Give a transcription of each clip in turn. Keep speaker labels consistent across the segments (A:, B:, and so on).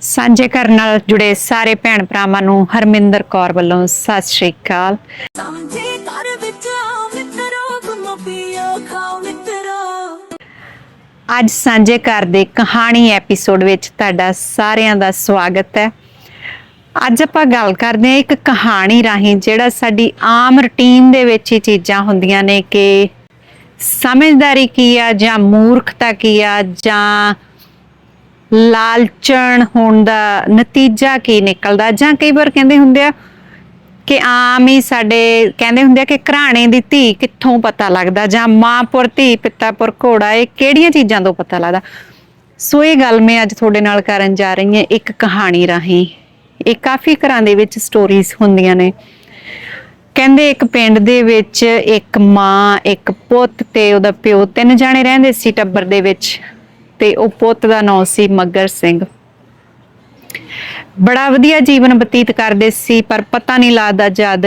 A: ਸਾਂਝੇ ਕਰਨ ਨਾਲ ਜੁੜੇ ਸਾਰੇ ਭੈਣ ਭਰਾਵਾਂ ਨੂੰ ਹਰਮਿੰਦਰ ਕੌਰ ਵੱਲੋਂ ਸਤਿ ਸ਼੍ਰੀ ਅਕਾਲ।
B: ਸਮਝੇ ਘਰ ਵਿੱਚ ਆਓ ਮਿੱਤਰੋ ਗੁੰਮੋ ਪੀਓ ਖਾਓ ਮਿੱਤਰੋ।
A: ਅੱਜ ਸਾਂਝੇ ਘਰ ਦੇ ਕਹਾਣੀ ਐਪੀਸੋਡ ਵਿੱਚ ਤੁਹਾਡਾ ਸਾਰਿਆਂ ਦਾ ਸਵਾਗਤ ਹੈ। ਅੱਜ ਆਪਾਂ ਗੱਲ ਕਰਦੇ ਹਾਂ ਇੱਕ ਕਹਾਣੀ ਰਾਹੀਂ ਜਿਹੜਾ ਸਾਡੀ ਆਮ ਰੁਟੀਨ ਦੇ ਵਿੱਚ ਹੀ ਚੀਜ਼ਾਂ ਹੁੰਦੀਆਂ ਨੇ ਕਿ ਸਮਝਦਾਰੀ ਕੀ ਆ ਜਾਂ ਮੂਰਖਤਾ ਕੀ ਆ ਜਾਂ ਲਾਲਚਣ ਹੋਣ ਦਾ ਨਤੀਜਾ ਕੀ ਨਿਕਲਦਾ? ਜਾਂ ਕਈ ਵਾਰ ਕਹਿੰਦੇ ਹੁੰਦੇ ਆ ਕਿ ਆਮ ਹੀ ਸਾਡੇ, ਕਹਿੰਦੇ ਹੁੰਦੇ ਆ ਕਿ ਘਰਾਣੇ ਦੀ ਧੀ ਕਿੱਥੋਂ ਪਤਾ ਲੱਗਦਾ? ਜਾਂ ਮਾਂ ਪੁਰ ਧੀ, ਪਿਤਾ ਪੁਰ ਘੋੜਾ, ਇਹ ਕਿਹੜੀਆਂ ਚੀਜ਼ਾਂ ਤੋਂ ਪਤਾ ਲੱਗਦਾ? ਸੋ ਇਹ ਗੱਲ ਮੈਂ ਅੱਜ ਤੁਹਾਡੇ ਨਾਲ ਕਰਨ ਜਾ ਰਹੀ ਹਾਂ ਇੱਕ ਕਹਾਣੀ ਰਾਹੀਂ। ਇਹ ਕਾਫੀ ਘਰਾਂ ਦੇ ਵਿੱਚ ਸਟੋਰੀਜ਼ ਹੁੰਦੀਆਂ ਨੇ। ਕਹਿੰਦੇ ਇੱਕ ਪਿੰਡ ਦੇ ਵਿੱਚ ਇੱਕ ਮਾਂ, ਇੱਕ ਪੁੱਤ ਤੇ ਉਹਦਾ ਪਿਓ ਤਿੰਨ ਜਾਣੇ ਰਹਿੰਦੇ ਸੀ ਟੱਬਰ ਦੇ ਵਿੱਚ। ਤੇ ਉਹ ਪੁੱਤ ਦਾ ਨਾਂ ਸੀ ਮੱਗਰ ਸਿੰਘ। ਬੜਾ ਵਧੀਆ ਜੀਵਨ ਬਤੀਤ ਕਰਦੇ ਸੀ, ਪਰ ਪਤਾ ਨਹੀਂ ਲੱਗਦਾ ਜਦ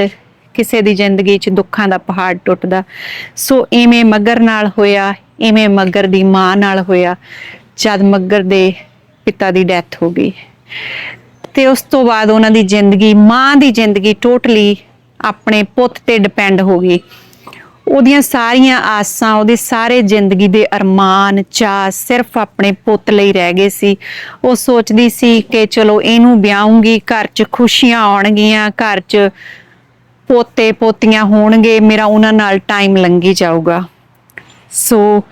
A: ਕਿਸੇ ਦੀ ਜ਼ਿੰਦਗੀ 'ਚ ਦੁੱਖਾਂ ਦਾ ਪਹਾੜ ਟੁੱਟਦਾ। ਸੋ ਐਵੇਂ ਮੱਗਰ ਨਾਲ ਹੋਇਆ ਐਵੇਂ ਮੱਗਰ ਦੀ ਮਾਂ ਨਾਲ ਹੋਇਆ, ਜਦ ਮੱਗਰ ਦੇ ਪਿਤਾ ਦੀ ਡੈਥ ਹੋ ਗਈ। ਤੇ ਉਸ ਤੋਂ ਬਾਅਦ ਉਹਨਾਂ ਦੀ ਜ਼ਿੰਦਗੀ, ਮਾਂ ਦੀ ਜ਼ਿੰਦਗੀ ਟੋਟਲੀ ਆਪਣੇ ਪੁੱਤ ਤੇ ਡਿਪੈਂਡ ਹੋ ਗਈ। ਉਹਦੀਆਂ ਸਾਰੀਆਂ ਆਸਾਂ, ਉਹਦੇ ਸਾਰੇ ਜ਼ਿੰਦਗੀ ਦੇ ਅਰਮਾਨ ਚਾਹ ਸਿਰਫ ਆਪਣੇ ਪੁੱਤ ਲਈ ਰਹਿ ਗਏ ਸੀ। ਉਹ ਸੋਚਦੀ ਸੀ ਕਿ ਚਲੋ ਇਹਨੂੰ ਵਿਆਹੂੰਗੀ, ਘਰ 'ਚ ਖੁਸ਼ੀਆਂ ਆਉਣਗੀਆਂ, ਘਰ 'ਚ ਪੋਤੇ ਪੋਤੀਆਂ ਹੋਣਗੇ, ਮੇਰਾ ਉਹਨਾਂ ਨਾਲ ਟਾਈਮ ਲੰਘੀ ਜਾਊਗਾ। ਸੋ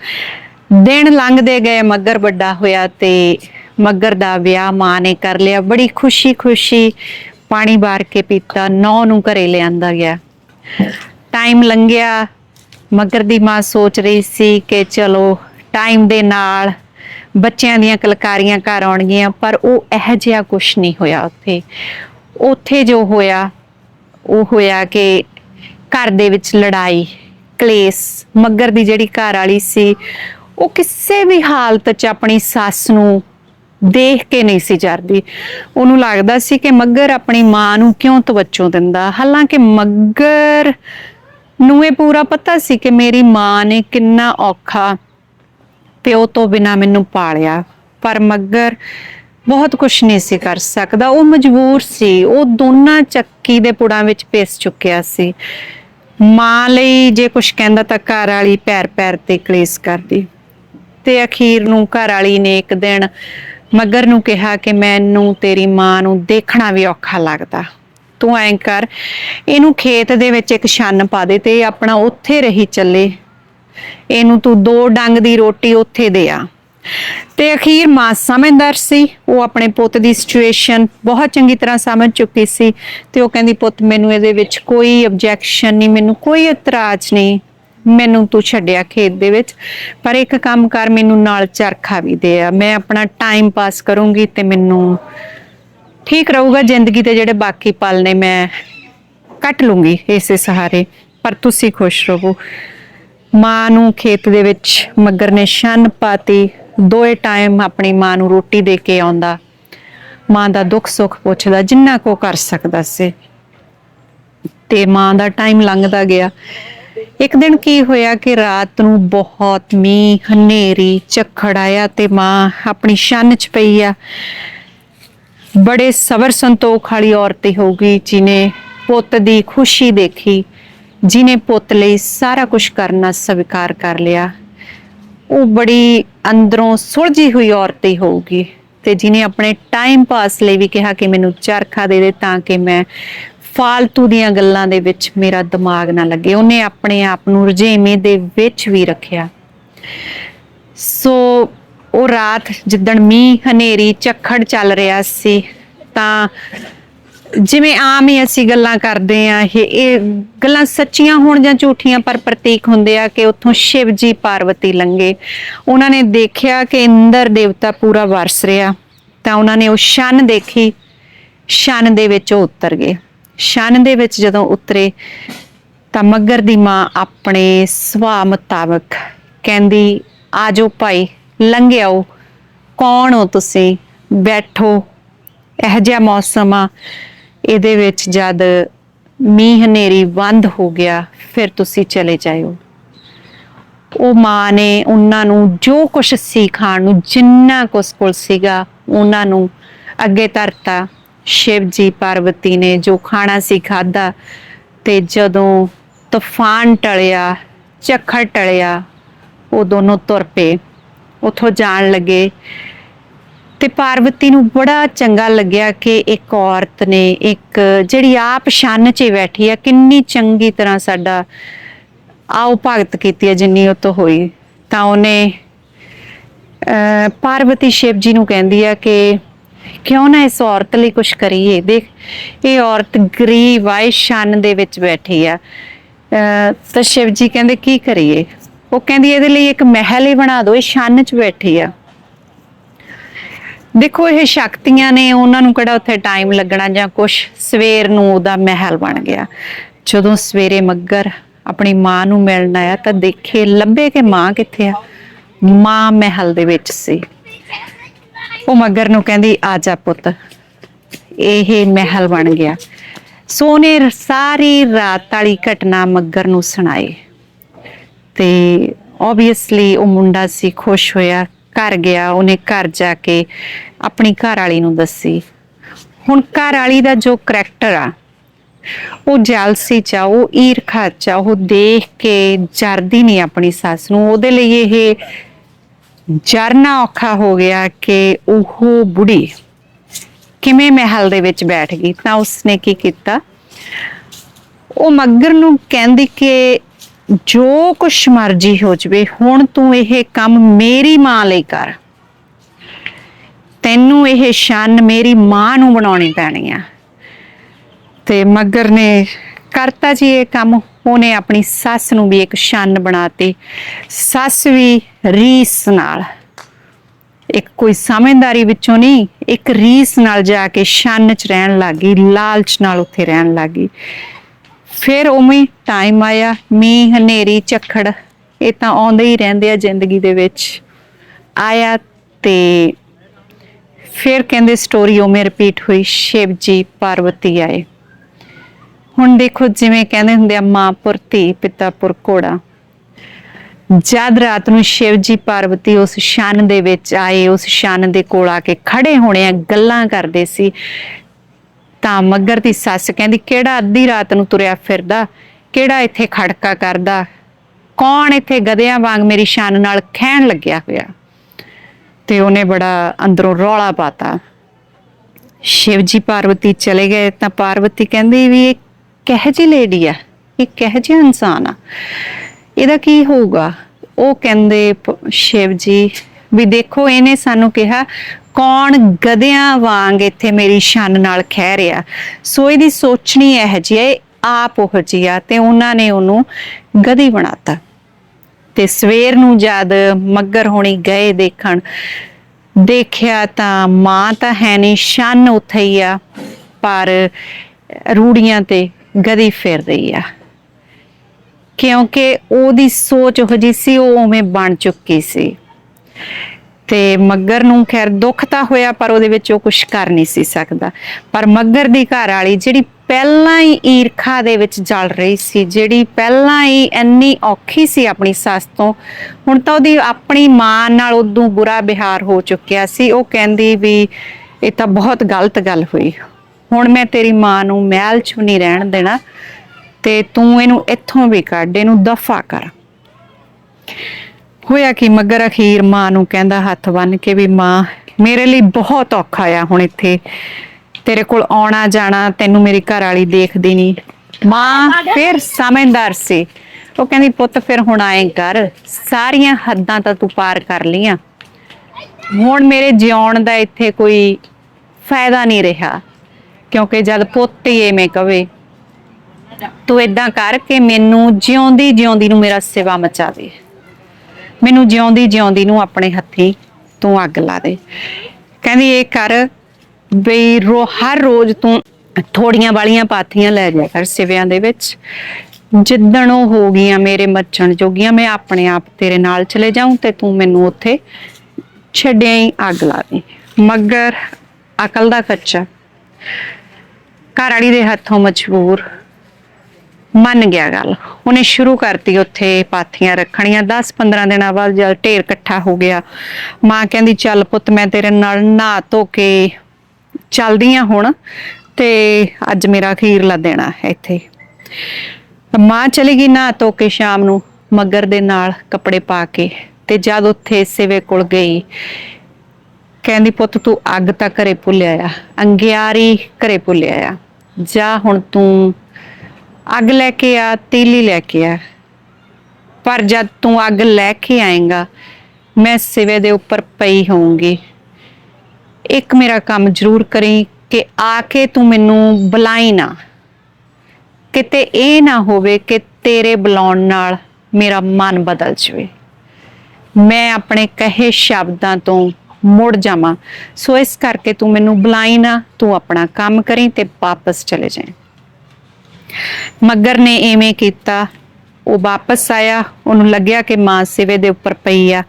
A: ਦਿਨ ਲੰਘਦੇ ਗਏ, ਮੱਗਰ ਵੱਡਾ ਹੋਇਆ ਤੇ ਮੱਗਰ ਦਾ ਵਿਆਹ ਮਾਂ ਨੇ ਕਰ ਲਿਆ। ਬੜੀ ਖੁਸ਼ੀ-ਖੁਸ਼ੀ ਪਾਣੀ ਬਾਰ ਕੇ ਪੀਤਾ, ਨੌ ਨੂੰ ਘਰੇ ਲਿਆਂਦਾ ਗਿਆ। ਟਾਈਮ ਲੰਘਿਆ ਮਗਰ ਦੀ ਮਾਂ ਸੋਚ ਰਹੀ ਸੀ ਕਿ ਚਲੋ ਟਾਈਮ ਦੇ ਨਾਲ ਬੱਚਿਆਂ ਦੀਆਂ ਕਲਕਾਰੀਆਂ ਘਰ ਆਉਣਗੀਆਂ, ਪਰ ਉਹ ਇਹ ਜਿਹਾ ਕੁਝ ਨਹੀਂ ਹੋਇਆ ਉੱਥੇ। ਉੱਥੇ ਜੋ ਹੋਇਆ, ਉਹ ਹੋਇਆ ਕਿ ਘਰ ਦੇ ਵਿੱਚ ਲੜਾਈ, ਕਲੇਸ਼, ਮੱਗਰ ਦੀ ਜਿਹੜੀ ਘਰ ਵਾਲੀ ਸੀ, ਉਹ ਕਿਸੇ ਵੀ ਹਾਲਤ 'ਚ ਆਪਣੀ ਸੱਸ ਨੂੰ ਦੇਖ ਕੇ ਨਹੀਂ ਸੀ ਜਰਦੀ। ਉਹਨੂੰ ਲੱਗਦਾ ਸੀ ਕਿ ਮੱਗਰ ਆਪਣੀ ਮਾਂ ਨੂੰ ਕਿਉਂ ਤਵੱਜੋ ਦਿੰਦਾ? ਹਾਲਾਂਕਿ ਮੱਗਰ ਨੂੰ ਇਹ ਪੂਰਾ ਪਤਾ ਸੀ ਕਿ ਮੇਰੀ ਮਾਂ ਨੇ ਕਿੰਨਾ ਔਖਾ ਪਿਓ ਤੋਂ ਬਿਨਾ ਮੈਨੂੰ ਪਾਲਿਆ। ਪਰ ਮੱਗਰ ਬਹੁਤ ਕੁਝ ਨਹੀਂ ਸੀ ਕਰ ਸਕਦਾ। ਉਹ ਮਜਬੂਰ ਸੀ। ਉਹ ਦੋਨਾਂ ਚੱਕੀ ਦੇ ਪੁੜਾਂ ਵਿੱਚ ਪਿਸ ਚੁੱਕਿਆ ਸੀ। ਮਾਂ ਲਈ ਜੇ ਕੁਝ ਕਹਿੰਦਾ ਤਾਂ ਘਰ ਵਾਲੀ ਪੈਰ ਪੈਰ ਤੇ ਕਲੇਸ਼ ਕਰਦੀ। ਤੇ ਅਖੀਰ ਨੂੰ ਘਰ ਵਾਲੀ ਨੇ ਇੱਕ ਦਿਨ ਮੱਗਰ ਨੂੰ ਕਿਹਾ ਕਿ ਮੈਨੂੰ ਤੇਰੀ ਮਾਂ ਨੂੰ ਦੇਖਣਾ ਵੀ ਔਖਾ ਲੱਗਦਾ। ਤੂੰ ਐਂ ਕਰ, ਇਹਨੂੰ ਖੇਤ ਦੇ ਵਿੱਚ ਇੱਕ ਛੰਨ ਪਾ ਦੇ ਤੇ ਇਹ ਆਪਣਾ ਉੱਥੇ ਰਹੀ ਚੱਲੇ। ਇਹਨੂੰ ਤੂੰ ਦੋ ਡੰਗ ਦੀ ਰੋਟੀ ਉੱਥੇ ਦੇ ਆ ਤੇ ਅਖੀਰ ਮਾਂ ਸਮਝਦਾਰ ਸੀ, ਉਹ ਆਪਣੇ ਪੁੱਤ ਦੀ ਸਿਚੁਏਸ਼ਨ ਬਹੁਤ ਚੰਗੀ ਤਰ੍ਹਾਂ ਸਮਝ ਚੁੱਕੀ ਸੀ ਤੇ ਉਹ ਕਹਿੰਦੀ, ਪੁੱਤ, ਮੈਨੂੰ ਇਹਦੇ ਵਿੱਚ ਕੋਈ ਆਬਜੈਕਸ਼ਨ ਨਹੀਂ, ਮੈਨੂੰ ਕੋਈ ਇਤਰਾਜ਼ ਨਹੀਂ। ਮੈਨੂੰ ਤੂੰ ਛੱਡਿਆ ਖੇਤ ਦੇ ਵਿੱਚ, ਪਰ ਇੱਕ ਕੰਮ ਕਰ, ਮੈਨੂੰ ਨਾਲ ਚਰਖਾ ਵੀ ਦੇ ਆ। ਮੈਂ ਆਪਣਾ ਟਾਈਮ ਪਾਸ ਕਰੂੰਗੀ ਤੇ ਮੈਨੂੰ ਠੀਕ ਰਹੂਗਾ ਜ਼ਿੰਦਗੀ ਦੇ ਜਿਹੜੇ ਬਾਕੀ ਪਲ ਨੇ, ਮੈਂ ਕੱਟ ਲੂੰਗੀ ਇਸੇ ਸਹਾਰੇ, ਪਰ ਤੁਸੀਂ ਖੁਸ਼ ਰਹੋ। ਮਾਂ ਨੂੰ ਖੇਤ ਦੇ ਵਿੱਚ ਮੱਗਰ ਨੇ ਛੰਨ ਪਾਤੀ, ਦੋਏ ਟਾਈਮ ਆਪਣੀ ਮਾਂ ਨੂੰ ਰੋਟੀ ਦੇ ਕੇ ਆਉਂਦਾ। ਮਾਂ ਦਾ ਦੁੱਖ ਸੁੱਖ ਪੁੱਛਦਾ, ਜਿੰਨਾ ਕੋ ਕਰ ਸਕਦਾ ਸੀ। ਤੇ ਮਾਂ ਦਾ ਟਾਈਮ ਲੰਘਦਾ ਗਿਆ। ਇੱਕ ਦਿਨ ਕੀ ਹੋਇਆ ਕਿ ਰਾਤ ਨੂੰ ਬਹੁਤ ਮੀਂਹ, ਹਨੇਰੀ, ਝੱਖੜ ਆਇਆ ਤੇ ਮਾਂ ਆਪਣੀ ਛੰਨ 'ਚ ਪਈ ਆ। ਬੜੇ ਸਬਰ ਸੰਤੋਖ ਵਾਲੀ ਔਰਤ ਹੋਊਗੀ, ਜਿਨੇ ਪੁੱਤ ਦੀ ਖੁਸ਼ੀ ਦੇਖੀ, ਜਿਨੇ ਪੁੱਤ ਲਈ ਸਾਰਾ ਕੁਝ ਕਰਨਾ ਸਵੀਕਾਰ ਕਰ ਲਿਆ। ਉਹ ਬੜੀ ਅੰਦਰੋਂ ਸੁਲਝੀ ਹੋਈ ਔਰਤ ਹੀ ਹੋਊਗੀ ਤੇ ਜਿਨੇ ਆਪਣੇ ਟਾਈਮ ਪਾਸ ਲਈ ਵੀ ਕਿਹਾ ਕਿ ਮੈਨੂੰ ਚਰਖਾ ਦੇ ਦੇ ਤਾਂ ਕਿ ਮੈਂ ਫਾਲਤੂ ਦੀਆਂ ਗੱਲਾਂ ਦੇ ਵਿੱਚ ਮੇਰਾ ਦਿਮਾਗ ਨਾ ਲੱਗੇ। ਉਹਨੇ ਆਪਣੇ ਆਪ ਨੂੰ ਰੁਝੇਵੇਂ ਦੇ ਵਿੱਚ ਵੀ ਰੱਖਿਆ। ਸੋ ਉਹ ਰਾਤ ਜਿੱਦਣ ਮੀਂਹ, ਹਨੇਰੀ, ਝੱਖੜ ਚੱਲ ਰਿਹਾ ਸੀ, ਤਾਂ ਜਿਵੇਂ ਆਮ ਹੀ ਅਸੀਂ ਗੱਲਾਂ ਕਰਦੇ ਆ ਇਹ ਇਹ ਗੱਲਾਂ ਸੱਚੀਆਂ ਹੋਣ ਜਾਂ ਝੂਠੀਆਂ, ਪਰ ਪ੍ਰਤੀਕ ਹੁੰਦੇ ਆ ਕਿ ਉੱਥੋਂ ਸ਼ਿਵ ਜੀ ਪਾਰਵਤੀ ਲੰਗੇ ਉਹਨਾਂ ਨੇ ਦੇਖਿਆ ਕਿ ਇੰਦਰ ਦੇਵਤਾ ਪੂਰਾ ਵਰਸ ਰਿਹਾ, ਤਾਂ ਉਹਨਾਂ ਨੇ ਉਹ ਸ਼ਨ ਦੇਖੀ, ਸ਼ਨ ਦੇ ਵਿੱਚ ਉਹ ਉਤਰ ਗਏ। ਸ਼ਨ ਦੇ ਵਿੱਚ ਜਦੋਂ ਉਤਰੇ, ਤਾਂ ਮੱਗਰ ਦੀ ਮਾਂ ਆਪਣੇ ਸੁਭਾਅ ਮੁਤਾਬਕ ਕਹਿੰਦੀ ਆਜੋ ਭਾਈ ਲੰਘਿਆਓ। ਕੌਣ ਹੋ ਤੁਸੀਂ? ਬੈਠੋ। ਇਹ ਜਿਹਾ ਮੌਸਮ ਆ। ਇਹਦੇ ਵਿੱਚ ਜਦ ਮੀਂਹ ਹਨੇਰੀ ਬੰਦ ਹੋ ਗਿਆ, ਫਿਰ ਤੁਸੀਂ ਚਲੇ ਜਾਇਓ। ਉਹ ਮਾਂ ਨੇ ਉਹਨਾਂ ਨੂੰ ਜੋ ਕੁਝ ਸੀ ਖਾਣ ਨੂੰ, ਜਿੰਨਾ ਕੁਛ ਕੋਲ ਸੀਗਾ, ਉਹਨਾਂ ਨੂੰ ਅੱਗੇ ਧਰਤਾ। ਸ਼ਿਵ ਜੀ ਪਾਰਵਤੀ ਨੇ ਜੋ ਖਾਣਾ ਸੀ ਖਾਦਾ ਤੇ ਜਦੋਂ ਤੂਫਾਨ ਟਲਿਆ ਝੱਖੜ ਟਲਿਆ, ਉਹ ਦੋਨੋਂ ਤੁਰ ਪਏ। ਉੱਥੋਂ ਜਾਣ ਲੱਗੇ। ਤੇ ਪਾਰਵਤੀ ਨੂੰ ਬੜਾ ਚੰਗਾ ਲੱਗਿਆ ਕਿ ਇੱਕ ਔਰਤ ਨੇ ਇੱਕ ਜਿਹੜੀ ਆਪ ਛੰਨ 'ਚ ਬੈਠੀ ਆ, ਕਿੰਨੀ ਚੰਗੀ ਤਰ੍ਹਾਂ ਸਾਡਾ ਆਓ ਭਗਤ ਕੀਤੀ ਹੈ ਜਿੰਨੀ ਉਹ ਤੋਂ ਹੋਈ। ਤਾਂ ਉਹਨੇ, ਅਹ, ਪਾਰਵਤੀ ਸ਼ਿਵ ਜੀ ਨੂੰ ਕਹਿੰਦੀ ਆ ਕਿ ਕਿਉਂ ਨਾ ਇਸ ਔਰਤ ਲਈ ਕੁਝ ਕਰੀਏ? ਦੇਖ, ਇਹ ਔਰਤ ਗਰੀਬ ਆਏ ਸ਼ਨ ਦੇ ਵਿੱਚ ਬੈਠੀ ਆ। ਤਾਂ ਸ਼ਿਵ ਜੀ ਕਹਿੰਦੇ, ਕੀ ਕਰੀਏ? ਉਹ ਕਹਿੰਦੀ ਇਹਦੇ ਲਈ ਇੱਕ ਮਹਿਲ ਹੀ ਬਣਾ ਦਿਓ, ਇਹ ਸ਼ਨ 'ਚ ਬੈਠੀ ਆ। ਦੇਖੋ ਇਹ ਸ਼ਕਤੀਆਂ ਨੇ, ਉਹਨਾਂ ਨੂੰ ਕਿਹੜਾ ਉੱਥੇ ਟਾਈਮ ਲੱਗਣਾ ਜਾਂ ਕੁਛ, ਸਵੇਰ ਨੂੰ ਉਹਦਾ ਮਹਿਲ ਬਣ ਗਿਆ। ਜਦੋਂ ਸਵੇਰੇ ਮੱਗਰ ਆਪਣੀ ਮਾਂ ਨੂੰ ਮਿਲਣ ਆਇਆ ਤਾਂ ਦੇਖੇ ਲੱਭੇ ਕਿ ਮਾਂ ਕਿੱਥੇ ਆ? ਮਾਂ ਮਹਿਲ ਦੇ ਵਿੱਚ ਸੀ। ਉਹ ਮੱਗਰ ਨੂੰ ਕਹਿੰਦੀ, ਆ ਜਾ ਪੁੱਤ। ਇਹ ਮਹਿਲ ਬਣ ਗਿਆ। ਸੋਨੇ ਸਾਰੀ ਰਾਤ ਵਾਲੀ ਘਟਨਾ ਮੱਗਰ ਨੂੰ ਸੁਣਾਈ। ਤੇ ਆਬਵੀਅਸਲੀ ਉਹ ਮੁੰਡਾ ਸੀ, ਖੁਸ਼ ਹੋਇਆ, ਘਰ ਗਿਆ, ਉਹਨੇ ਘਰ ਜਾ ਕੇ ਆਪਣੀ ਘਰ ਵਾਲੀ ਨੂੰ ਦੱਸੀ। ਹੁਣ ਘਰ ਵਾਲੀ ਦਾ ਜੋ ਕਰੈਕਟਰ ਆ, ਉਹ ਜੈਲਸੀ ਚ ਆ, ਉਹ ਈਰਖਾ ਚ ਆ, ਉਹ ਦੇਖ ਕੇ ਜਰਦੀ ਨਹੀਂ ਆਪਣੀ ਸੱਸ ਨੂੰ। ਉਹਦੇ ਲਈ ਇਹ ਜਰਨਾ ਔਖਾ ਹੋ ਗਿਆ ਕਿ ਉਹ ਬੁੜੀ ਕਿਵੇਂ ਮਹਿਲ ਦੇ ਵਿੱਚ ਬੈਠ ਗਈ। ਤਾਂ ਉਸਨੇ ਕੀ ਕੀਤਾ? ਉਹ ਮੱਗਰ ਨੂੰ ਕਹਿੰਦੀ ਕਿ ਜੋ ਕੁਛ ਮਰਜ਼ੀ ਹੋ ਜਵੇ, ਹੁਣ ਤੂੰ ਇਹ ਕੰਮ ਮੇਰੀ ਮਾਂ ਲਈ ਕਰ। ਤੈਨੂੰ ਇਹ ਸ਼ਾਨ ਮੇਰੀ ਮਾਂ ਨੂੰ ਬਣਾਉਣੀ ਪੈਣੀ ਆ। ਤੇ ਮੱਗਰ ਨੇ ਕਰਤਾ ਜੀ ਇਹ ਕੰਮ। ਉਹਨੇ ਆਪਣੀ ਸੱਸ ਨੂੰ ਵੀ ਇੱਕ ਸ਼ਾਨ ਬਣਾਤੀ। ਸੱਸ ਵੀ ਰੀਸ ਨਾਲ। ਇੱਕ ਕੋਈ ਸਮਝਦਾਰੀ ਵਿੱਚੋਂ ਨਹੀਂ, ਇੱਕ ਰੀਸ ਨਾਲ ਜਾ ਕੇ ਸ਼ਾਨ ਚ ਰਹਿਣ ਲੱਗੀ ਲਾਲਚ ਨਾਲ ਉੱਥੇ ਰਹਿਣ ਲੱਗੀ ਫਿਰ ਉਵੇਂ ਟਾਈਮ ਆਇਆ, ਮੀਂਹ, ਹਨੇਰੀ, ਝੱਖੜ, ਇਹ ਤਾਂ ਆਉਂਦੇ ਹੀ ਰਹਿੰਦੇ ਆ ਜ਼ਿੰਦਗੀ ਦੇ ਵਿੱਚ। ਆਇਆ ਤੇ ਫਿਰ ਕਹਿੰਦੇ ਸਟੋਰੀ ਉਵੇਂ ਰਿਪੀਟ ਹੋਈ, ਸ਼ਿਵ ਜੀ ਪਾਰਵਤੀ ਆਏ। ਹੁਣ ਦੇਖੋ ਜਿਵੇਂ ਕਹਿੰਦੇ ਹੁੰਦੇ ਆ, ਮਾਂ ਪੁਰ, ਧੀ, ਪਿਤਾ ਪੁਰ, ਘੋੜਾ। ਜਦ ਰਾਤ ਨੂੰ ਸ਼ਿਵ ਜੀ ਪਾਰਵਤੀ ਉਸ ਸ਼ਨ ਦੇ ਵਿੱਚ ਆਏ, ਉਸ ਸ਼ਨ ਦੇ ਕੋਲ ਆ ਕੇ ਖੜੇ ਹੋਣੇ ਆ, ਗੱਲਾਂ ਕਰਦੇ ਸੀ ਤਾਂ ਮੱਗਰ ਦੀ ਸੱਸ ਕਹਿੰਦੀ, ਕਿਹੜਾ ਅੱਧੀ ਰਾਤ ਨੂੰ ਤੁਰਿਆ ਫਿਰਦਾ? ਕਿਹੜਾ ਇੱਥੇ ਖੜਕਾ ਕਰਦਾ? ਕੌਣ ਇੱਥੇ ਗਧਿਆਂ ਵਾਂਗ ਮੇਰੀ ਸ਼ਾਨ ਨਾਲ ਖਹਿਣ ਲੱਗਿਆ ਹੋਇਆ? ਤੇ ਉਹਨੇ ਬੜਾ ਅੰਦਰੋਂ ਰੌਲਾ ਪਾਤਾ। ਸ਼ਿਵ ਜੀ ਪਾਰਵਤੀ ਚਲੇ ਗਏ ਤਾਂ ਪਾਰਵਤੀ ਕਹਿੰਦੀ ਵੀ ਇਹ ਕਿਹੋ ਜਿਹੀ ਲੇਡੀ ਆ? ਇਹ ਕਿਹੋ ਜਿਹਾ ਇਨਸਾਨ ਆ? ਇਹਦਾ ਕੀ ਹੋਊਗਾ? ਉਹ ਕਹਿੰਦੇ ਸ਼ਿਵ ਜੀ ਵੀ ਦੇਖੋ, ਇਹਨੇ ਸਾਨੂੰ ਕਿਹਾ ਕੌਣ ਗਧਿਆਂ ਵਾਂਗ ਇੱਥੇ ਮੇਰੀ ਸ਼ਨ ਨਾਲ ਖਹਿ ਰਿਹਾ? ਸੋ ਇਹਦੀ ਸੋਚਣੀ ਇਹ ਜੀ ਹੈ ਆਪ ਉਹ ਜੀ ਆ ਤੇ ਉਹਨਾਂ ਨੇ ਉਹਨੂੰ ਗਧੀ ਬਣਾਤਾ। ਤੇ ਸਵੇਰ ਨੂੰ ਜਦ ਮੱਗਰ ਹੋਣੀ ਗਏ ਦੇਖਣ, ਦੇਖਿਆ ਤਾਂ ਮਾਂ ਤਾਂ ਹੈ ਨਹੀਂ, ਸ਼ਨ ਉੱਥੇ ਹੀ ਆ, ਪਰ ਰੂੜੀਆਂ ਤੇ ਗਦੀ ਫਿਰ ਰਹੀ ਆ। ਕਿਉਂਕਿ ਉਹਦੀ ਸੋਚ ਉਹ ਜੀ ਸੀ, ਉਹ ਉਵੇਂ ਬਣ ਚੁੱਕੀ ਸੀ। ਤੇ ਮੱਗਰ ਨੂੰ ਖੈਰ ਦੁੱਖ ਤਾਂ ਹੋਇਆ, ਪਰ ਉਹਦੇ ਵਿੱਚ ਉਹ ਕੁਝ ਕਰ ਨਹੀਂ ਸੀ ਸਕਦਾ। ਪਰ ਮੱਗਰ ਦੀ ਘਰ ਵਾਲੀ ਜਿਹੜੀ ਪਹਿਲਾਂ ਹੀ ਈਰਖਾ ਦੇ ਵਿੱਚ ਜਲ ਰਹੀ ਸੀ, ਜਿਹੜੀ ਪਹਿਲਾਂ ਹੀ ਇੰਨੀ ਔਖੀ ਸੀ ਆਪਣੀ ਸੱਸ ਤੋਂ, ਹੁਣ ਤਾਂ ਉਹਦੀ ਆਪਣੀ ਮਾਂ ਨਾਲ ਉਦੋਂ ਬੁਰਾ ਵਿਹਾਰ ਹੋ ਚੁੱਕਿਆ ਸੀ। ਉਹ ਕਹਿੰਦੀ ਵੀ ਇਹ ਤਾਂ ਬਹੁਤ ਗਲਤ ਗੱਲ ਹੋਈ। ਹੁਣ ਮੈਂ ਤੇਰੀ ਮਾਂ ਨੂੰ ਮਹਿਲ 'ਚ ਵੀ ਨਹੀਂ ਰਹਿਣ ਦੇਣਾ ਤੇ ਤੂੰ ਇਹਨੂੰ ਇੱਥੋਂ ਵੀ ਕੱਢ, ਇਹਨੂੰ ਦਫਾ ਕਰ। ਹੋਇਆ ਕਿ ਮਗਰ ਅਖੀਰ ਮਾਂ ਨੂੰ ਕਹਿੰਦਾ ਹੱਥ ਬੰਨ ਕੇ ਵੀ ਮਾਂ, ਮੇਰੇ ਲਈ ਬਹੁਤ ਔਖਾ ਆ ਹੁਣ ਇੱਥੇ। ਤੇਰੇ ਕੋਲ ਆਉਣਾ ਜਾਣਾ ਤੈਨੂੰ ਮੇਰੀ ਘਰ ਵਾਲੀ ਦੇਖਦੀ ਨਹੀਂ। ਮਾਂ ਫਿਰ ਸਮਝਦਾਰ ਸੀ। ਉਹ ਕਹਿੰਦੀ, ਪੁੱਤ, ਫਿਰ ਹੁਣ ਆਏ ਕਰ, ਸਾਰੀਆਂ ਹੱਦਾਂ ਤਾਂ ਤੂੰ ਪਾਰ ਕਰ ਲੀਆਂ ਹੁਣ ਮੇਰੇ ਜਿਉਣ ਦਾ ਇੱਥੇ ਕੋਈ ਫਾਇਦਾ ਨਹੀਂ ਰਿਹਾ, ਕਿਉਂਕਿ ਜਦ ਪੁੱਤ ਹੀ ਐਵੇਂ ਕਵੇ, ਤੂੰ ਇਦਾਂ ਕਰ ਕਿ ਮੈਨੂੰ ਜਿਉਂਦੀ ਜਿਉਂਦੀ ਨੂੰ ਮੇਰਾ ਸਿਵਾ ਮਚਾ ਦੇ ਮੈਨੂੰ ਜਿਉਂਦੀ ਜਿਉਂਦੀ ਨੂੰ ਆਪਣੇ ਹੱਥੀ ਤੂੰ ਅੱਗ ਲਾ ਦੇ। ਕਹਿੰਦੀ, ਇਹ ਕਰ ਬਈ ਰੋ, ਹਰ ਰੋਜ਼ ਤੂੰ ਥੋੜੀਆਂ ਵਾਲੀਆਂ ਪਾਥੀਆਂ ਲੈ ਜਾ ਕਰ ਸਿਵਿਆਂ ਦੇ ਵਿੱਚ। ਜਿੱਦਣ ਉਹ ਹੋ ਗਈਆਂ ਮੇਰੇ ਮੱਚਣ ਜੋਗੀਆਂ, ਮੈਂ ਆਪਣੇ ਆਪ ਤੇਰੇ ਨਾਲ ਚਲੇ ਜਾਊਂ ਤੇ ਤੂੰ ਮੈਨੂੰ ਉੱਥੇ ਛੱਡਿਆ ਹੀ ਅੱਗ ਲਾ ਦੇ। ਮਗਰ ਅਕਲ ਦਾ ਕੱਚਾ ਘਰ ਵਾਲੀ ਦੇ ਹੱਥੋਂ ਮਜਬੂਰ ਮੰਨ ਗਿਆ ਗੱਲ। ਉਹਨੇ ਸ਼ੁਰੂ ਕਰਤੀ ਉੱਥੇ ਪਾਥੀਆਂ ਰੱਖਣੀਆਂ। 10-15 ਦਿਨਾਂ ਬਾਅਦ ਜਦ ਢੇਰ ਇਕੱਠਾ ਹੋ ਗਿਆ। ਮਾਂ ਕਹਿੰਦੀ, ਚੱਲ ਪੁੱਤ, ਮੈਂ ਤੇਰੇ ਨਾਲ ਨਹਾ ਧੋ ਕੇ ਚੱਲਦੀ ਆ ਹੁਣ ਤੇ ਅੱਜ ਮੇਰਾ ਅਖੀਰਲਾ ਦੇਣਾ ਹੈ ਇੱਥੇ। ਮਾਂ ਚਲੀ ਗਈ ਨਹਾ ਧੋ ਕੇ ਸ਼ਾਮ ਨੂੰ ਮੱਗਰ ਦੇ ਨਾਲ ਕੱਪੜੇ ਪਾ ਕੇ ਤੇ ਜਦ ਉੱਥੇ ਸਿਵੇ ਕੋਲ ਗਈ, ਕਹਿੰਦੀ, ਪੁੱਤ, ਤੂੰ ਅੱਗ ਤਾਂ ਘਰੇ ਭੁੱਲਿਆ ਆ। ਅੰਗਿਆਰੀ ਘਰੇ ਭੁੱਲਿਆ ਆ। ਜਾ ਹੁਣ ਤੂੰ ਅੱਗ ਲੈ ਕੇ ਆ, ਤੀਲੀ ਲੈ ਕੇ ਆ। ਪਰ ਜਦ ਤੂੰ ਅੱਗ ਲੈ ਕੇ ਆਏਗਾ, ਮੈਂ ਸਿਵੇ ਦੇ ਉੱਪਰ ਪਈ ਹੋਊਂਗੀ। ਇੱਕ ਮੇਰਾ ਕੰਮ ਜ਼ਰੂਰ ਕਰੀ ਕਿ ਆ ਕੇ ਤੂੰ ਮੈਨੂੰ ਬੁਲਾਈ ਨਾ। ਕਿਤੇ ਇਹ ਨਾ ਹੋਵੇ ਕਿ ਤੇਰੇ ਬੁਲਾਉਣ ਨਾਲ ਮੇਰਾ ਮਨ ਬਦਲ ਜਾਵੇ। ਮੈਂ ਆਪਣੇ ਕਹੇ ਸ਼ਬਦਾਂ ਤੋਂ ਮੁੜ ਜਾਵਾਂ। ਸੋ ਇਸ ਕਰਕੇ ਤੂੰ ਮੈਨੂੰ ਬੁਲਾਈ ਨਾ, ਤੂੰ ਆਪਣਾ ਕੰਮ ਕਰੀ ਤੇ ਵਾਪਸ ਚਲੇ ਜਾਏ ਮੱਗਰ ਨੇ ਐਵੇਂ ਕੀਤਾ। ਉਹ ਵਾਪਸ ਆਇਆ। ਉਹਨੂੰ ਲੱਗਿਆ ਕਿ ਮਾਂ ਸਿਵੇ ਦੇ ਉੱਪਰ ਪਈ ਆ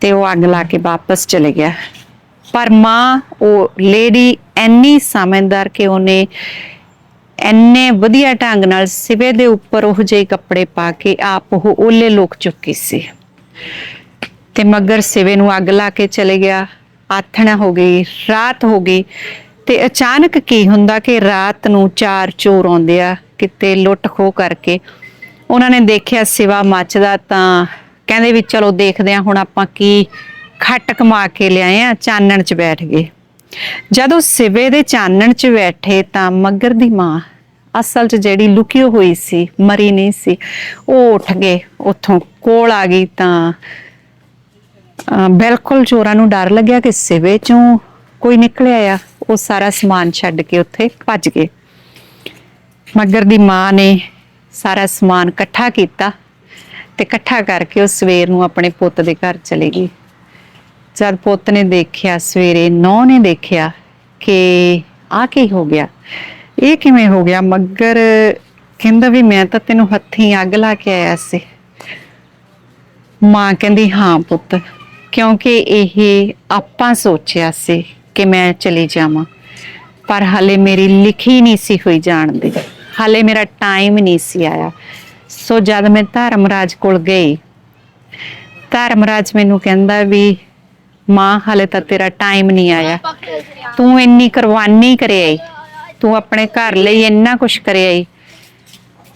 A: ਤੇ ਉਹ ਅੱਗ ਲਾ ਕੇ ਵਾਪਸ ਚਲੇ ਗਿਆ। ਪਰ ਮਾਂ, ਉਹ ਲੇਡੀ ਐਨੀ ਸਮਝਦਾਰ ਕਿ ਉਹਨੇ ਐਨੇ ਵਧੀਆ ਢੰਗ ਨਾਲ ਸਿਵੇ ਦੇ ਉੱਪਰ ਉਹ ਜਿਹੇ ਕੱਪੜੇ ਪਾ ਕੇ ਆਪ ਉਹ ਓਲੇ ਲੋਕ ਚੁੱਕੀ ਸੀ। ਤੇ ਮਗਰ ਸਿਵੇ ਨੂੰ ਅੱਗ ਲਾ ਕੇ ਚਲੇ ਗਿਆ। ਆਥਣਾ ਹੋ ਗਈ, ਰਾਤ ਹੋ ਗਈ। ਤੇ ਅਚਾਨਕ ਕੀ ਹੁੰਦਾ ਕਿ ਰਾਤ ਨੂੰ ਚਾਰ ਚੋਰ ਆਉਂਦੇ ਆ, ਕਿਤੇ ਲੁੱਟ ਖੋਹ ਕਰਕੇ। ਉਹਨਾਂ ਨੇ ਦੇਖਿਆ ਸਿਵਾ ਮੱਚਦਾ ਤਾਂ ਕਹਿੰਦੇ ਵੀ ਚਲੋ ਦੇਖਦੇ ਆ ਹੁਣ ਆਪਾਂ ਕੀ ਖੱਟ ਕਮਾ ਕੇ ਲਿਆਏ ਆ, ਚਾਨਣ 'ਚ ਬੈਠ ਗਏ। ਜਦੋਂ ਸਿਵੇ ਦੇ ਚਾਨਣ 'ਚ ਬੈਠੇ ਤਾਂ ਮੱਗਰ ਦੀ ਮਾਂ ਅਸਲ 'ਚ ਜਿਹੜੀ ਲੁਕੀ ਹੋਈ ਸੀ, ਮਰੀ ਨਹੀਂ ਸੀ, ਉਹ ਉੱਠ ਗਏ, ਉੱਥੋਂ ਕੋਲ ਆ ਗਈ ਤਾਂ, ਅਹ ਬਿਲਕੁਲ ਚੋਰਾਂ ਨੂੰ ਡਰ ਲੱਗਿਆ ਕਿ ਸਿਵੇ ਚੋਂ ਕੋਈ ਨਿਕਲਿਆ ਆ। ਉਹ ਸਾਰਾ ਸਮਾਨ ਛੱਡ ਕੇ ਉੱਥੇ ਭੱਜ ਗਏ। ਮਗਰ ਦੀ ਮਾਂ ਨੇ ਸਾਰਾ ਸਮਾਨ ਇਕੱਠਾ ਕੀਤਾ ਤੇ ਇਕੱਠਾ ਕਰਕੇ ਉਹ ਸਵੇਰ ਨੂੰ ਆਪਣੇ ਪੁੱਤ ਦੇ ਘਰ ਚਲੇ ਗਈ। ਜਦ ਪੁੱਤ ਨੇ ਦੇਖਿਆ, ਸਵੇਰੇ ਨੌ ਨੇ ਦੇਖਿਆ ਕਿ ਆ ਕੀ ਹੋ ਗਿਆ, ਇਹ ਕਿਵੇਂ ਹੋ ਗਿਆ? ਮੱਗਰ ਕਹਿੰਦਾ ਵੀ ਮੈਂ ਤਾਂ ਤੈਨੂੰ ਹੱਥੀਂ ਅੱਗ ਲਾ ਕੇ ਆਇਆ ਸੀ। ਮਾਂ ਕਹਿੰਦੀ, ਹਾਂ ਪੁੱਤ, ਕਿਉਂਕਿ ਇਹ ਆਪਾਂ ਸੋਚਿਆ ਸੀ ਕਿ ਮੈਂ ਚਲੀ ਜਾਵਾਂ। ਪਰ ਹਲੇ ਮੇਰੀ ਲਿਖੀ ਨਹੀਂ ਸੀ ਹੋਈ ਜਾਣ ਦੀ। ਹਲੇ ਮੇਰਾ ਟਾਈਮ ਨਹੀਂ ਸੀ ਆਇਆ। ਸੋ ਜਦ ਮੈਂ ਧਰਮਰਾਜ ਕੋਲ ਗਈ, ਧਰਮਰਾਜ ਮੈਨੂੰ ਕਹਿੰਦਾ ਵੀ, ਮਾਂ, ਹਲੇ ਤਾਂ ਤੇਰਾ ਟਾਈਮ ਨਹੀਂ ਆਇਆ। ਤੂੰ ਇੰਨੀ ਕੁਰਬਾਨੀ ਕਰਿਆ ਤੂੰ ਆਪਣੇ ਘਰ ਲਈ ਇੰਨਾ ਕੁਝ ਕਰਿਆ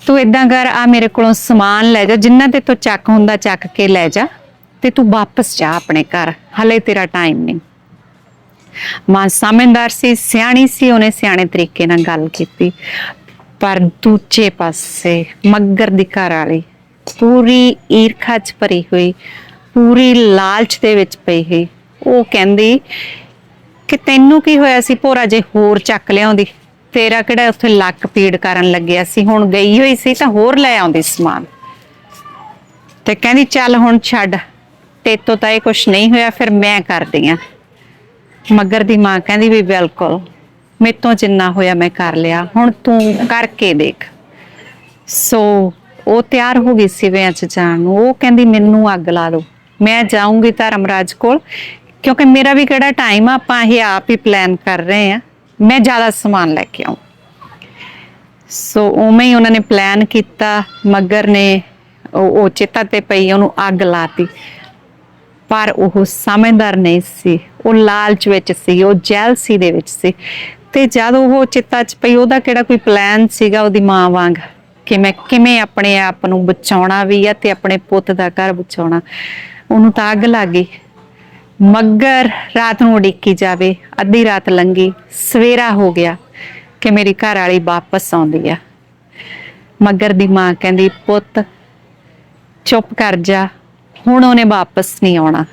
A: ਤੂੰ ਇਦਾਂ ਕਰ, ਆ ਮੇਰੇ ਕੋਲੋਂ ਸਮਾਨ ਲੈ ਜਾ। ਜਿੰਨਾ ਤੇ ਤੂੰ ਚੱਕ ਹੁੰਦਾ, ਚੱਕ ਕੇ ਲੈ ਜਾ। ਤੇ ਤੂੰ ਵਾਪਸ ਜਾ ਆਪਣੇ ਘਰ। ਹਲੇ ਤੇਰਾ ਟਾਈਮ ਨਹੀਂ। ਮਾਂ ਸਮਝਦਾਰ ਸੀ, ਸਿਆਣੀ ਸੀ, ਉਹਨੇ ਸਿਆਣੇ ਤਰੀਕੇ ਨਾਲ ਗੱਲ ਕੀਤੀ। ਪਰ ਦੂਜੇ ਪਾਸੇ ਮੱਗਰ ਦੀ ਘਰ ਵਾਲੀ ਪੂਰੀ ਈਰਖਾ ਚ ਭਰੀ ਹੋਈ, ਪੂਰੀ ਲਾਲਚ ਦੇ ਵਿੱਚ ਪਈ ਹੋਈ, ਉਹ ਕਹਿੰਦੀ, ਕਿ ਤੈਨੂੰ ਕੀ ਹੋਇਆ ਸੀ ਭੋਰਾ, ਜੇ ਹੋਰ ਚੱਕ ਲਿਆਉਂਦੀ? ਤੇਰਾ ਕਿਹੜਾ ਉੱਥੇ ਲੱਕ ਪੀੜ ਕਰਨ ਲੱਗਿਆ ਸੀ? ਹੁਣ ਗਈ ਹੋਈ ਸੀ ਤਾਂ ਹੋਰ ਲੈ ਆਉਂਦੀ ਸਮਾਨ। ਤੇ ਕਹਿੰਦੀ, ਚੱਲ ਹੁਣ ਛੱਡ, ਤੇਤੋਂ ਤਾਂ ਇਹ ਕੁਛ ਨਹੀਂ ਹੋਇਆ, ਫਿਰ ਮੈਂ ਕਰਦੀ ਆ। ਮਗਰ ਦੀ ਮਾਂ ਕਹਿੰਦੀ ਵੀ ਬਿਲਕੁਲ, ਮੇਤੋਂ ਜਿੰਨਾ ਹੋਇਆ ਮੈਂ ਕਰ ਲਿਆ, ਹੁਣ ਤੂੰ ਕਰਕੇ ਦੇਖ। ਸੋ ਉਹ ਤਿਆਰ ਹੋ ਗਈ ਸਿਵਿਆਂ ਚ ਜਾਣ ਨੂੰ। ਉਹ ਕਹਿੰਦੀ, ਮੈਨੂੰ ਅੱਗ ਲਾ ਦਿਓ। ਮੈਂ ਜਾਊਂਗੀ ਧਰਮਰਾਜ ਕੋਲ, ਕਿਉਂਕਿ ਮੇਰਾ ਵੀ ਕਿਹੜਾ ਟਾਈਮ ਆ, ਆਪਾਂ ਇਹ ਆਪ ਹੀ ਪਲਾਨ ਕਰ ਰਹੇ ਆ। ਮੈਂ ਜ਼ਿਆਦਾ ਸਮਾਨ ਲੈ ਕੇ ਆਉਂ ਸੋ ਉਵੇਂ ਹੀ ਉਹਨਾਂ ਨੇ ਪਲਾਨ ਕੀਤਾ। ਮਗਰ ਨੇ ਉਹ ਚੇਤਾ ਤੇ ਪਈ, ਉਹਨੂੰ ਅੱਗ ਲਾਤੀ। ਪਰ ਉਹ ਸਮਝਦਾਰ ਨਹੀਂ ਸੀ। ਉਹ ਲਾਲਚ ਵਿੱਚ ਸੀ, ਉਹ ਜੈਲਸੀ ਦੇ ਵਿੱਚ ਸੀ। ਤੇ ਜਦ ਉਹ ਚਿੱਤਾ 'ਚ ਪਈ, ਉਹਦਾ ਕਿਹੜਾ ਕੋਈ ਪਲਾਨ ਸੀਗਾ ਉਹਦੀ ਮਾਂ ਵਾਂਗ? ਕਿ ਮੈਂ ਕਿਵੇਂ ਆਪਣੇ ਆਪ ਨੂੰ ਬਚਾਉਣਾ ਵੀ ਆ ਤੇ ਆਪਣੇ ਪੁੱਤ ਦਾ ਘਰ ਬਚਾਉਣਾ। ਉਹਨੂੰ ਤਾਂ ਅੱਗ ਲੱਗ ਗਈ। ਮੱਗਰ ਰਾਤ ਨੂੰ ਉਡੀਕੀ ਜਾਵੇ, ਅੱਧੀ ਰਾਤ ਲੰਗੀ ਸਵੇਰਾ ਹੋ ਗਿਆ ਕਿ ਮੇਰੀ ਘਰ ਵਾਲੀ ਵਾਪਸ ਆਉਂਦੀ ਆ। ਮੱਗਰ ਦੀ ਮਾਂ ਕਹਿੰਦੀ, ਪੁੱਤ, ਚੁੱਪ ਕਰ ਜਾ, ਹੁਣ ਉਹਨੇ ਵਾਪਸ ਨਹੀਂ ਆਉਣਾ।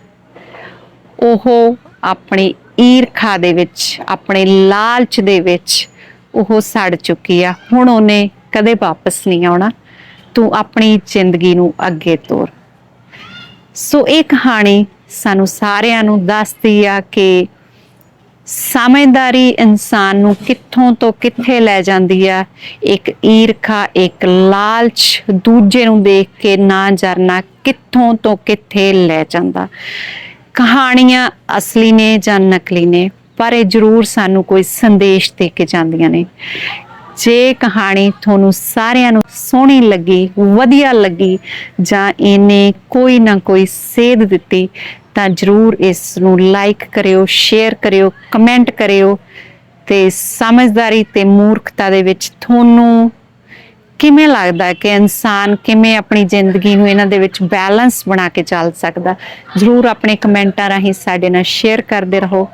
A: ਉਹ ਆਪਣੀ ਈਰਖਾ ਦੇ ਵਿੱਚ, ਆਪਣੇ ਲਾਲਚ ਦੇ ਵਿੱਚ ਉਹ ਸੜ ਚੁੱਕੀ ਆ। ਹੁਣ ਉਹਨੇ ਕਦੇ ਵਾਪਸ ਨਹੀਂ ਆਉਣਾ। ਤੂੰ ਆਪਣੀ ਜ਼ਿੰਦਗੀ ਨੂੰ ਅੱਗੇ ਤੋਰ। ਸੋ ਇਹ ਕਹਾਣੀ ਸਾਨੂੰ ਸਾਰਿਆਂ ਨੂੰ ਦੱਸਦੀ ਆ ਕਿ ਸਮਝਦਾਰੀ ਇਨਸਾਨ ਨੂੰ ਕਿੱਥੋਂ ਤੋਂ ਕਿੱਥੇ ਲੈ ਜਾਂਦੀ ਆ। ਇੱਕ ਈਰਖਾ, ਇੱਕ ਲਾਲਚ ਦੂਜੇ ਨੂੰ ਦੇਖ ਕੇ ਨਾ ਜਰਨਾ ਕਿੱਥੋਂ ਤੋਂ ਕਿੱਥੇ ਲੈ ਜਾਂਦਾ। ਕਹਾਣੀਆਂ ਅਸਲੀ ਨੇ ਜਾਂ ਨਕਲੀ ਨੇ, ਪਰ ਇਹ ਜ਼ਰੂਰ ਸਾਨੂੰ ਕੋਈ ਸੰਦੇਸ਼ ਦੇ ਕੇ ਜਾਂਦੀਆਂ ਨੇ। ਜੇ ਕਹਾਣੀ ਤੁਹਾਨੂੰ ਸਾਰਿਆਂ ਨੂੰ ਸੋਹਣੀ ਲੱਗੀ, ਵਧੀਆ ਲੱਗੀ, ਜਾਂ ਇਹਨੇ ਕੋਈ ਨਾ ਕੋਈ ਸੇਧ ਦਿੱਤੀ, ਤਾਂ ਜਰੂਰ ਇਸ ਨੂੰ ਲਾਈਕ ਕਰਿਓ ਸ਼ੇਅਰ ਕਰਿਓ ਕਮੈਂਟ ਕਰਿਓ ਤੇ ਸਮਝਦਾਰੀ ਤੇ ਮੂਰਖਤਾ ਦੇ ਵਿੱਚ ਤੁਹਾਨੂੰ ਕਿਵੇਂ ਲੱਗਦਾ ਹੈ ਕਿ ਇਨਸਾਨ ਕਿਵੇਂ ਆਪਣੀ ਜ਼ਿੰਦਗੀ ਨੂੰ ਇਹਨਾਂ ਦੇ ਵਿੱਚ ਬੈਲੈਂਸ ਬਣਾ ਕੇ ਚੱਲ ਸਕਦਾ? ਜਰੂਰ ਆਪਣੇ ਕਮੈਂਟਾਂ ਰਾਹੀਂ ਸਾਡੇ ਨਾਲ ਸ਼ੇਅਰ ਕਰਦੇ ਰਹੋ।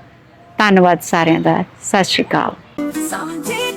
A: ਧੰਨਵਾਦ ਸਾਰਿਆਂ ਦਾ। ਸਤਿ ਸ਼੍ਰੀ ਅਕਾਲ।
B: ਸਮਝੇ